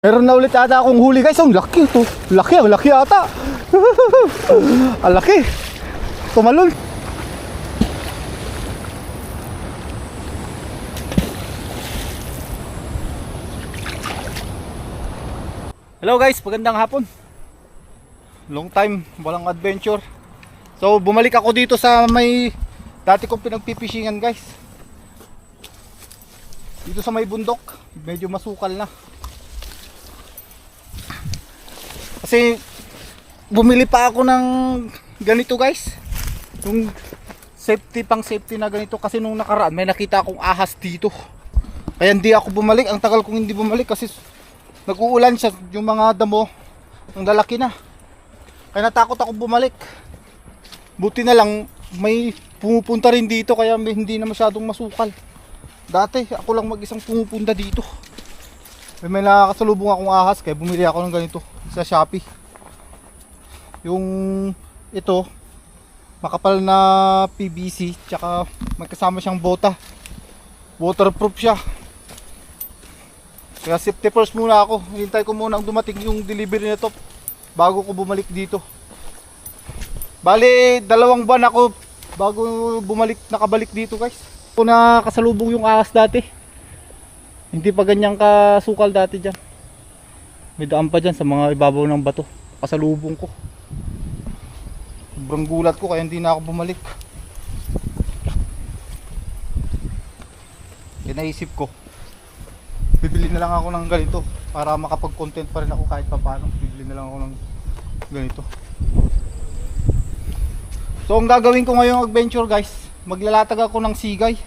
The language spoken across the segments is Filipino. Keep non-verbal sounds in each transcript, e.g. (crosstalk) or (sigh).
Meron na ulit ata akong huli guys. Ang laki to. Laki, ang laki ata. (laughs) ang laki. Tumalon. Hello guys, magandang hapon. Long time, walang adventure. So bumalik ako dito sa may dati kong pinagpipishingan guys. Dito sa may bundok, medyo masukal na. Kasi bumili pa ako ng ganito guys. Yung safety pang safety na ganito kasi nung nakaraan may nakita akong ahas dito. Kaya hindi ako bumalik. Ang tagal kong hindi bumalik kasi nag-uulan siya yung mga damo ang lalaki na. Kaya natakot ako bumalik. Buti na lang may pumupunta rin dito kaya hindi na masyadong masukal. Dati ako lang mag-isang pumupunta dito. May, may nakakasalubong akong ahas kaya bumili ako ng ganito sa Shopee. Yung ito makapal na PVC tsaka may kasama siyang bota. Waterproof siya. Kaya safety first muna ako. Hintay ko muna ang dumating yung delivery nito bago ko bumalik dito. Bali, dalawang buwan ako bago bumalik, nakabalik dito guys. Ako na kasalubong yung ahas dati. Hindi pa ganyang kasukal dati dyan. May daan pa dyan sa mga ibabaw ng bato. Kasalubong ko. Sobrang gulat ko kaya hindi na ako bumalik. Kaya naisip ko, bibili na lang ako ng ganito para makapag-content pa rin ako kahit pa paano. Bibili na lang ako ng ganito. So ang gagawin ko ngayong adventure guys, maglalatag ako ng sigay.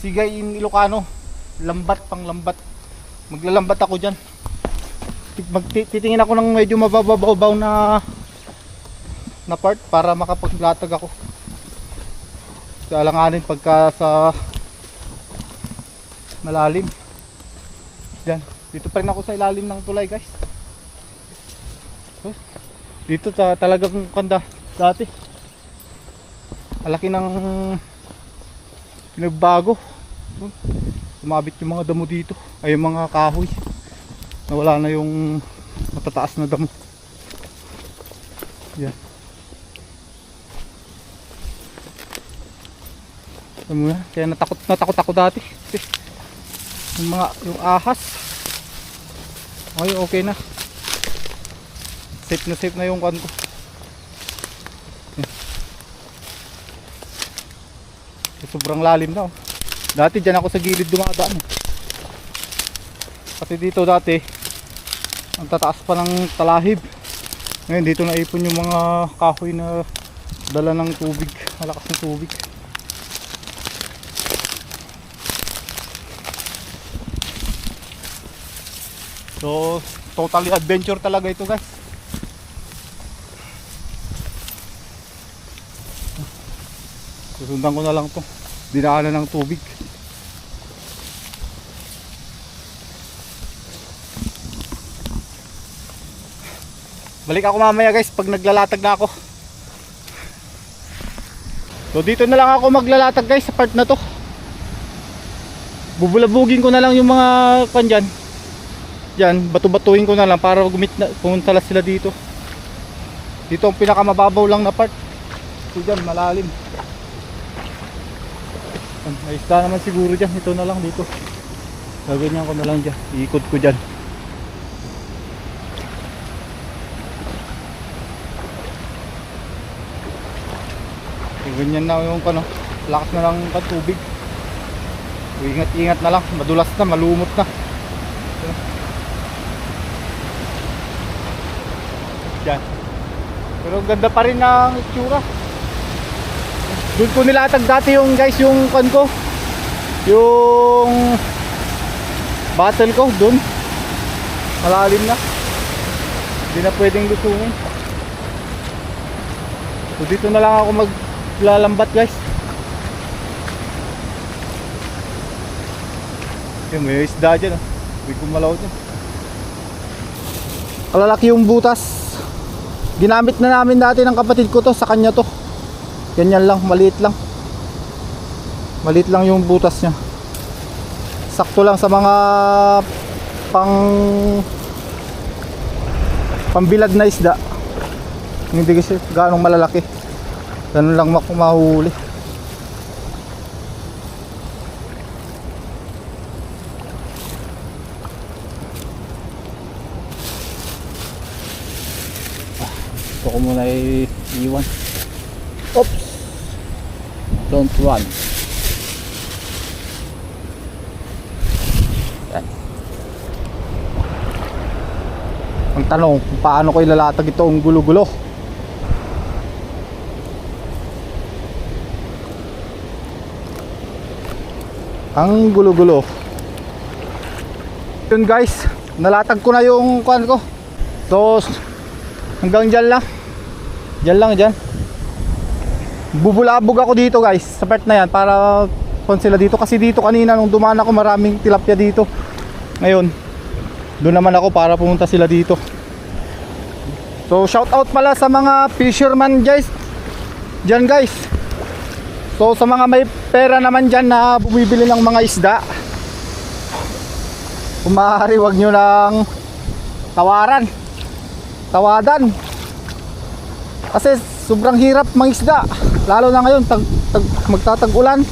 Sigay in Ilocano. Lambat pang lambat. Maglalambat ako dyan. Tit- magti- Titingin ako ng medyo mababaw na na part para makapaglatag ako. Sa alanganin pagka sa malalim. Diyan. Dito pa rin ako sa ilalim ng tulay guys. Dito ta talagang kanda dati. Alaki ng pinagbago. Sumabit yung mga damo dito. Ay yung mga kahoy. Nawala na yung matataas na damo. Yan. Alam mo na, kaya natakot natakot ako dati. Yung mga yung ahas. Okay, okay na. Safe na safe na yung kan ko. Sobrang lalim na oh. Dati dyan ako sa gilid dumadaan eh. Kasi dito dati ang tataas pa ng talahib. Ngayon dito naipon yung mga kahoy na dala ng tubig, malakas ng tubig. So, totally adventure talaga ito guys. Susundan ko na lang to. Dinaanan ng tubig. Balik ako mamaya guys pag naglalatag na ako. So dito na lang ako maglalatag guys sa part na to. Bubulabugin ko na lang yung mga kan dyan. Yan, bato-batuhin ko na lang para gumit na, pumunta sila dito. Dito ang pinakamababaw lang na part. Ito dyan, malalim. Yan, May isda naman siguro dyan. Ito na lang dito. Gaganyan ko na lang dyan. Iikot ko dyan. Ganyan na yung ano, lakas na lang ng tubig. Ingat-ingat na lang, madulas na, malumot na. Yan. Pero ang ganda pa rin ng itsura. Doon ko nilatag dati yung guys yung kan ko. Yung battle ko doon. Malalim na. Hindi na pwedeng lusungin. So dito na lang ako maglalambat guys. Yung may isda dyan. Oh. May kumalaw dyan. Kalalaki yung butas. Ginamit na namin dati ng kapatid ko to sa kanya to. Ganyan lang, maliit lang. Maliit lang yung butas niya. Sakto lang sa mga pang pambilad na isda hindi kasi ganong malalaki ganun lang mak mahuli Ah, ito ko muna iiwan oops. Don't run. Yan. Ang tanong paano ko ilalatag itong gulo-gulo? Ang gulo-gulo. Yun guys. Nalatag ko na yung kuan ko. So hanggang dyan lang. Dyan lang dyan bubulabog ako dito guys sa part na yan para kuan sila dito. Kasi dito kanina nung dumaan ako maraming tilapia dito. Ngayon doon naman ako para pumunta sila dito. So shout out pala sa mga fisherman guys. Dyan guys. So sa mga may pera naman dyan na bumibili ng mga isda kung maaari wag nyo ng tawaran. Tawadan. Kasi sobrang hirap mangisda lalo na ngayon tag, tag, magtatag-ulan.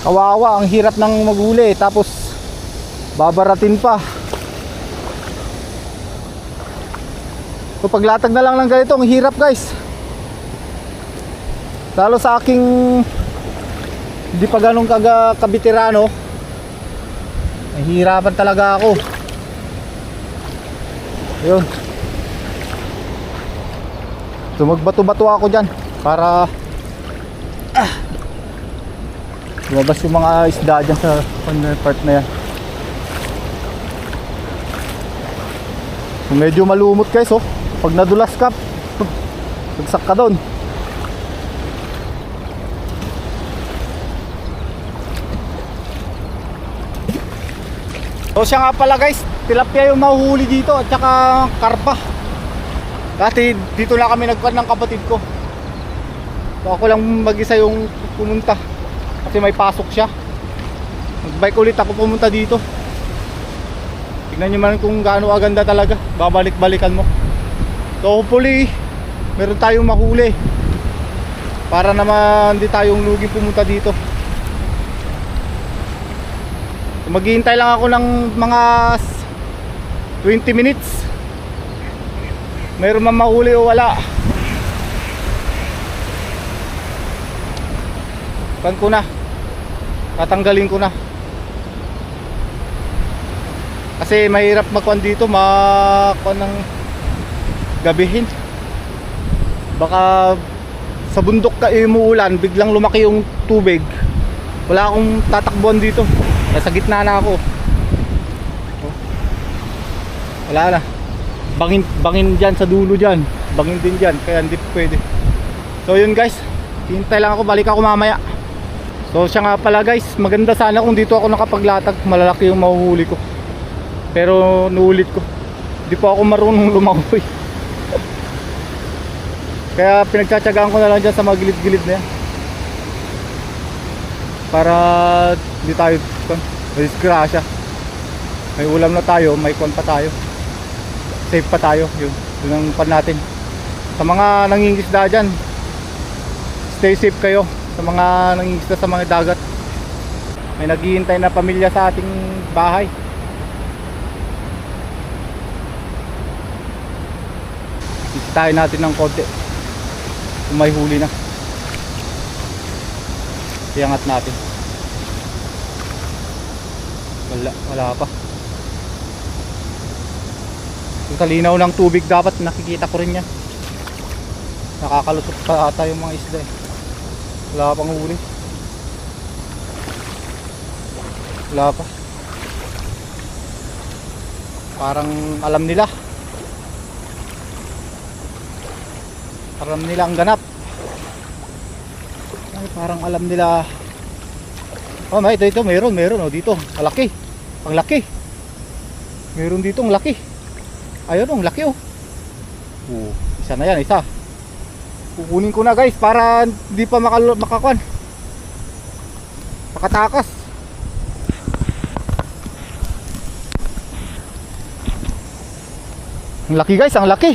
Kawawa ang hirap ng maguli tapos babaratin pa. So paglatag na lang ng ganito ang hirap guys. Lalo sa aking hindi pa ganun kaga kabitirano nahihirapan talaga ako. Ayun so magbato-bato ako dyan para ah, lumabas yung mga isda dyan sa corner part na yan. Medyo malumot guys oh. Pag nadulas ka bagsak ka doon. So siya nga pala guys, tilapia yung mahuhuli dito at saka karpa. Dati dito lang kami nagkuhan ng kapatid ko. So ako lang mag-isa yung pumunta kasi may pasok siya. Magbike ulit ako pumunta dito. Tingnan nyo man kung gaano aganda talaga. Babalik-balikan mo. So hopefully, meron tayong mahuli. Para naman hindi tayong lugi pumunta dito. So, Maghihintay lang ako ng mga 20 minutes. Meron man mahuli o wala. Pan ko na. Tatanggalin ko na. Kasi mahirap magkuhan dito, makuhan ng gabihin. Baka sa bundok ka umuulan, biglang lumaki yung tubig. Wala akong tatakbuhan dito. Nasa gitna na ako. Wala na. Bangin bangin diyan sa dulo diyan. Bangin din diyan kaya hindi pwede. So yun guys. Hintay lang ako, balik ako mamaya. So siya nga pala guys, maganda sana kung dito ako nakapaglatag, malalaki yung mahuhuli ko. Pero nuulit ko. Hindi pa ako marunong lumangoy. (laughs) Kaya pinagtsatsagaan ko na lang dyan sa mga gilid-gilid na yan. Para hindi tayo may disgrasya. May ulam na tayo, may kon pa tayo. Safe pa tayo, yun. Yun ang pan natin. Sa mga nangingisda dyan, stay safe kayo. Sa mga nangingisda sa mga dagat. May naghihintay na pamilya sa ating bahay. Bisitahin natin ng konti. Kung may huli na. Iangat natin. Wala, wala pa. Yung kalinaw ng tubig dapat nakikita ko rin yan. Nakakalusot pa ata yung mga isda eh. Wala pang huli. Wala pa. Parang alam nila. Alam nila ang ganap. Ay, parang alam nila. Oh, may ito, ito, meron, meron, oh, dito. Malaki. Ang laki. Meron dito, ang laki ayun ang laki oh. Uh, isa na yan isa. Kukunin ko na guys para hindi pa makal makakuan. Makatakas. Ang laki guys ang laki.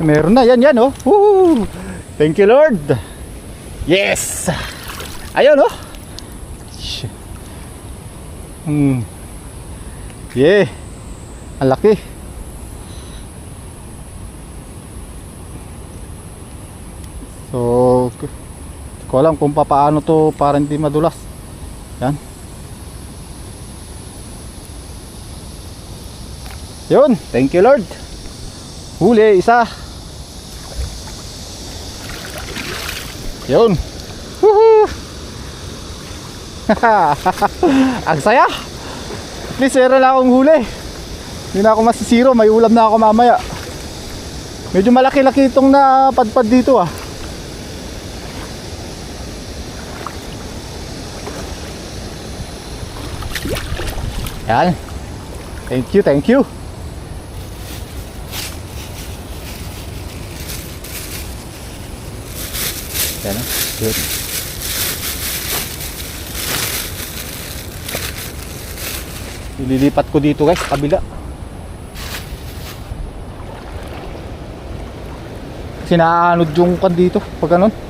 Meron na yan yan oh. Woo! thank you lord. Yes! Ayun oh. Hmm. yeah. Ang laki. So, k- ko alam kung paano to para hindi madulas. Yan. Yun, thank you Lord. Huli, isa. Yun. Woohoo! (laughs) Ang saya. At least meron na akong huli. Hindi na ako masisiro, may ulam na ako mamaya. Medyo malaki-laki itong napadpad dito ah. Yan. Thank you, thank you. Yan ah. Good. Ililipat ko dito guys, kabila. Sinaanod yung kan dito, pag ganun.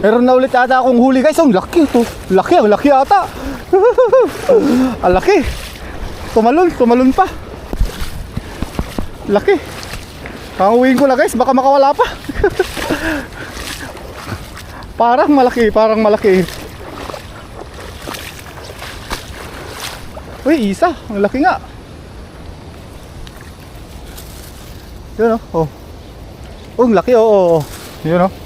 Meron na ulit ata akong huli guys, ang laki to. Laki, ang laki ata. (laughs) ang laki. Tumalon, tumalon pa. Laki. Panguwiin ko na guys, baka makawala pa. (laughs) parang malaki, parang malaki. Uy, isa. Ang laki nga. Yun oh. Oh, oh ang laki oh. oh, oh. Yun oh.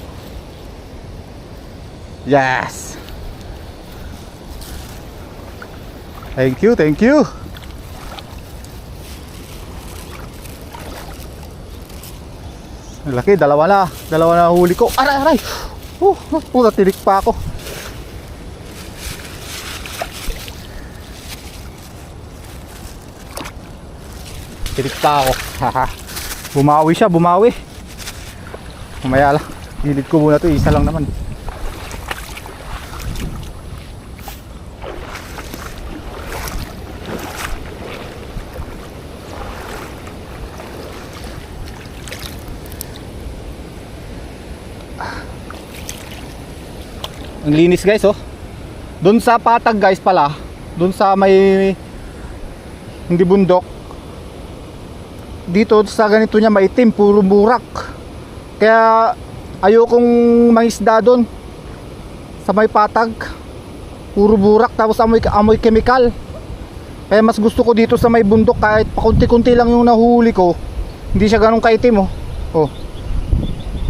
Yes. Thank you, thank you. Laki, dalawa na. Dalawa na huli ko. Aray, aray. Oh, puta, tinik pa ako. Tinik pa ako. Bumawi siya, bumawi. Mamaya lang. Gilid ko muna to, isa lang naman. Ang linis guys oh. Doon sa patag guys pala, doon sa may hindi bundok. Dito sa ganito niya maitim, puro burak. Kaya ayokong mangisda doon. Sa may patag. Puro burak tapos amoy amoy chemical. Kaya mas gusto ko dito sa may bundok kahit pakunti-kunti lang yung nahuli ko. Hindi siya ganun kaitim oh. Oh.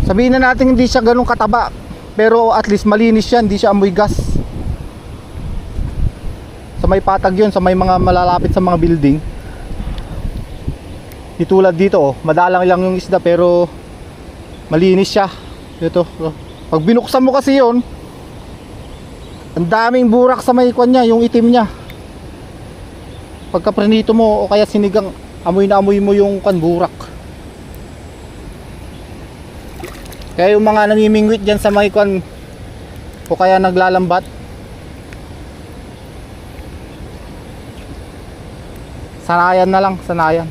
Sabihin na natin hindi siya ganun kataba. Pero at least malinis siya, hindi siya amoy gas. Sa may patag yun, sa may mga malalapit sa mga building. Di tulad dito oh, madalang lang yung isda pero malinis siya. Ito, oh. Pag binuksan mo kasi yun, ang daming burak sa may kwan niya, yung itim niya. Pagka mo o kaya sinigang, amoy na amoy mo yung kan burak. Kaya yung mga namimingwit dyan sa may kwan o kaya naglalambat sanayan na lang, sanayan.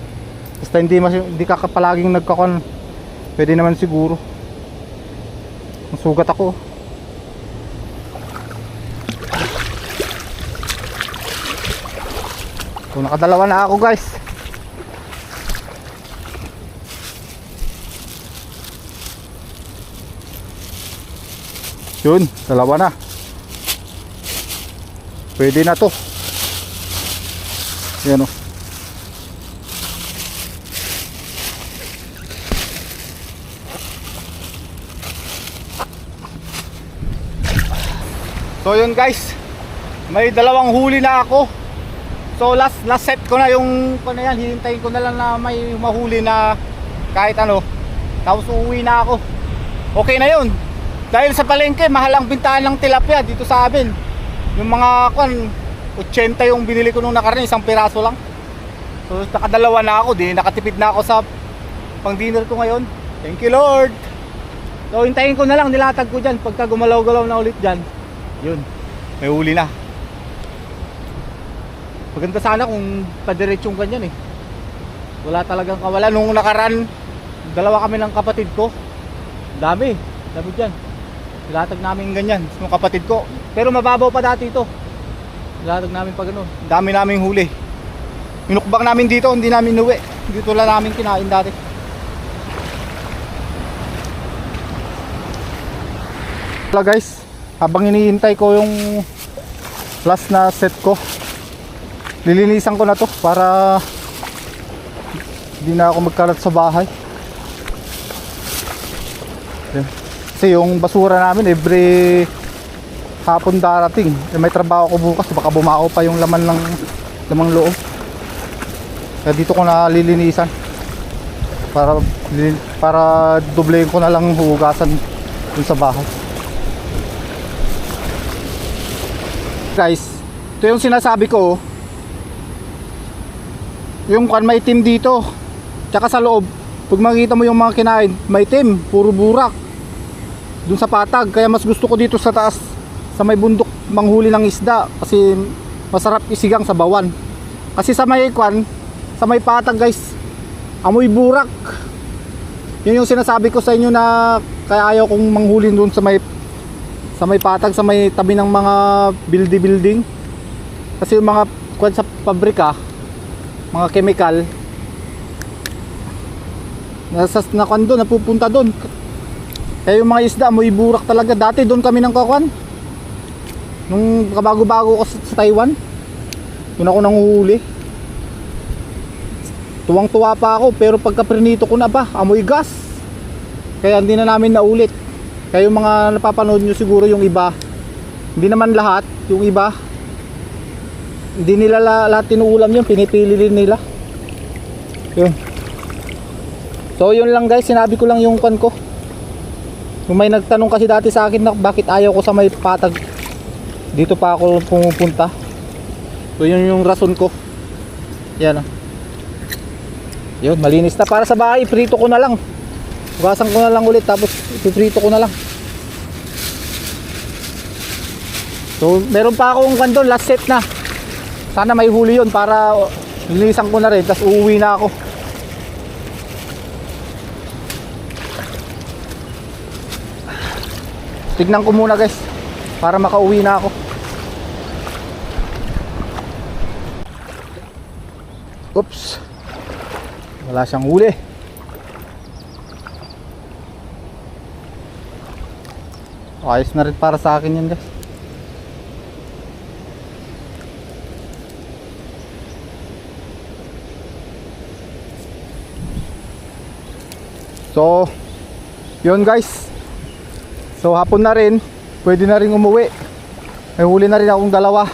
Basta hindi, mas, hindi ka ka palaging nagkakon pwede naman siguro. Masugat ako. So, nakadalawa na ako guys. Yun, dalawa na. Pwede na to. Yan o. So yun guys, may dalawang huli na ako. So last last set ko na yung na yan, hihintayin ko na lang na may mahuli na kahit ano. Tapos uuwi na ako. Okay na yun. Dahil sa palengke, mahal ang bintahan ng tilapia dito sa amin. Yung mga kwan, 80 yung binili ko nung nakaraan, isang piraso lang. So nakadalawa na ako, di nakatipid na ako sa pang dinner ko ngayon. Thank you Lord. So hintayin ko na lang nilatag ko dyan pagka gumalaw-galaw na ulit dyan. Yun, may huli na. Maganda sana kung padiretsyong ganyan eh. Wala talagang kawalan. Nung nakaraan, dalawa kami ng kapatid ko. Dami. Dami dyan. Nilatag namin ganyan. Nung kapatid ko. Pero mababaw pa dati ito. Nilatag namin pa ganun. Dami naming huli. Minukbang namin dito, hindi namin uwi. Dito lang namin kinain dati. Wala guys, habang hinihintay ko yung last na set ko, lilinisan ko na to para hindi na ako magkalat sa bahay. Yan. Kasi yung basura namin every hapon darating. Eh, May trabaho ko bukas, baka bumao pa yung laman ng lamang loob. Kaya dito ko na lilinisan. Para para doblehin ko na lang hugasan dun sa bahay. Guys, ito yung sinasabi ko. oh. Yung kan may team dito. Tsaka sa loob, pag makikita mo yung mga kinain, may team, puro burak. Dun sa patag, kaya mas gusto ko dito sa taas sa may bundok manghuli ng isda kasi masarap isigang sa bawan. Kasi sa may kwan, sa may patag guys, amoy burak. Yun yung sinasabi ko sa inyo na kaya ayaw kong manghuli dun sa may sa may patag sa may tabi ng mga building building. Kasi yung mga kwan sa pabrika, mga chemical nasa na kwan doon, napupunta doon. Kaya yung mga isda, amoy burak talaga. Dati doon kami ng kakwan. Nung kabago-bago ko sa, sa Taiwan. Doon ako nanguhuli. Tuwang-tuwa pa ako pero pagka prinito ko na ba, amoy gas. Kaya hindi na namin naulit. Kaya yung mga napapanood nyo siguro yung iba, hindi naman lahat, yung iba, hindi nila la- lahat tinuulam yun, pinipili din nila. Yun. So yun lang guys, sinabi ko lang yung kan ko. Kung may nagtanong kasi dati sa akin na bakit ayaw ko sa may patag dito pa ako pumupunta. So yun yung rason ko. Yan ah. Yun, malinis na para sa bahay, prito ko na lang. Hugasan ko na lang ulit tapos ipiprito ko na lang. So meron pa akong kandon last set na. Sana may huli yun para linisan ko na rin tapos uuwi na ako. Tignan ko muna guys para makauwi na ako. Oops. Wala siyang huli. Ayos na rin para sa akin yan guys. So, yun guys. So hapon na rin, pwede na rin umuwi. May huli na rin akong dalawa.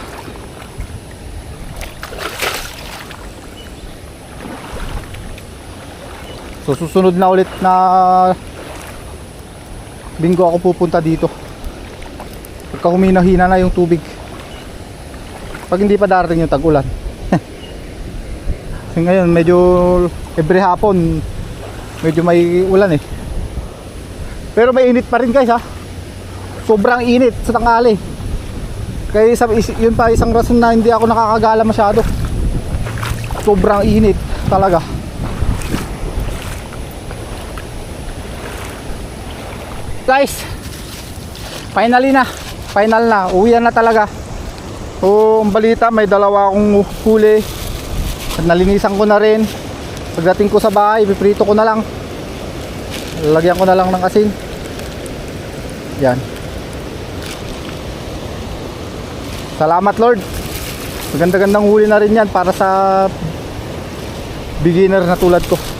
So susunod na ulit na linggo ako pupunta dito. Pagka humina-hina na yung tubig. Pag hindi pa darating yung tag-ulan. (laughs) Ngayon medyo every hapon medyo may ulan eh. Pero may init pa rin guys ha. Sobrang init sa tanghali. Kaya isa, is- yun pa isang rason na hindi ako nakakagala masyado. Sobrang init talaga. Guys, finally na. Final na. Uwian na talaga. O, ang balita, may dalawa akong huli. At nalinisan ko na rin. Pagdating ko sa bahay, piprito ko na lang. Lalagyan ko na lang ng asin. Yan. Salamat Lord. Maganda-gandang huli na rin yan para sa beginner na tulad ko.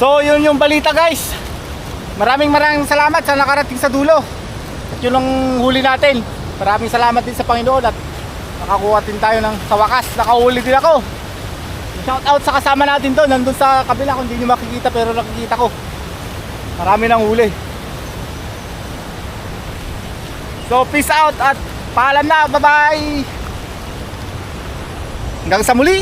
So yun yung balita guys. Maraming maraming salamat sa nakarating sa dulo. At yun ang huli natin. Maraming salamat din sa Panginoon at nakakuha din tayo ng sa wakas. Nakahuli din ako. Shout out sa kasama natin doon. Nandun sa kabila kung hindi nyo makikita pero nakikita ko. Marami nang huli. So peace out at paalam na. Bye bye. Hanggang sa muli!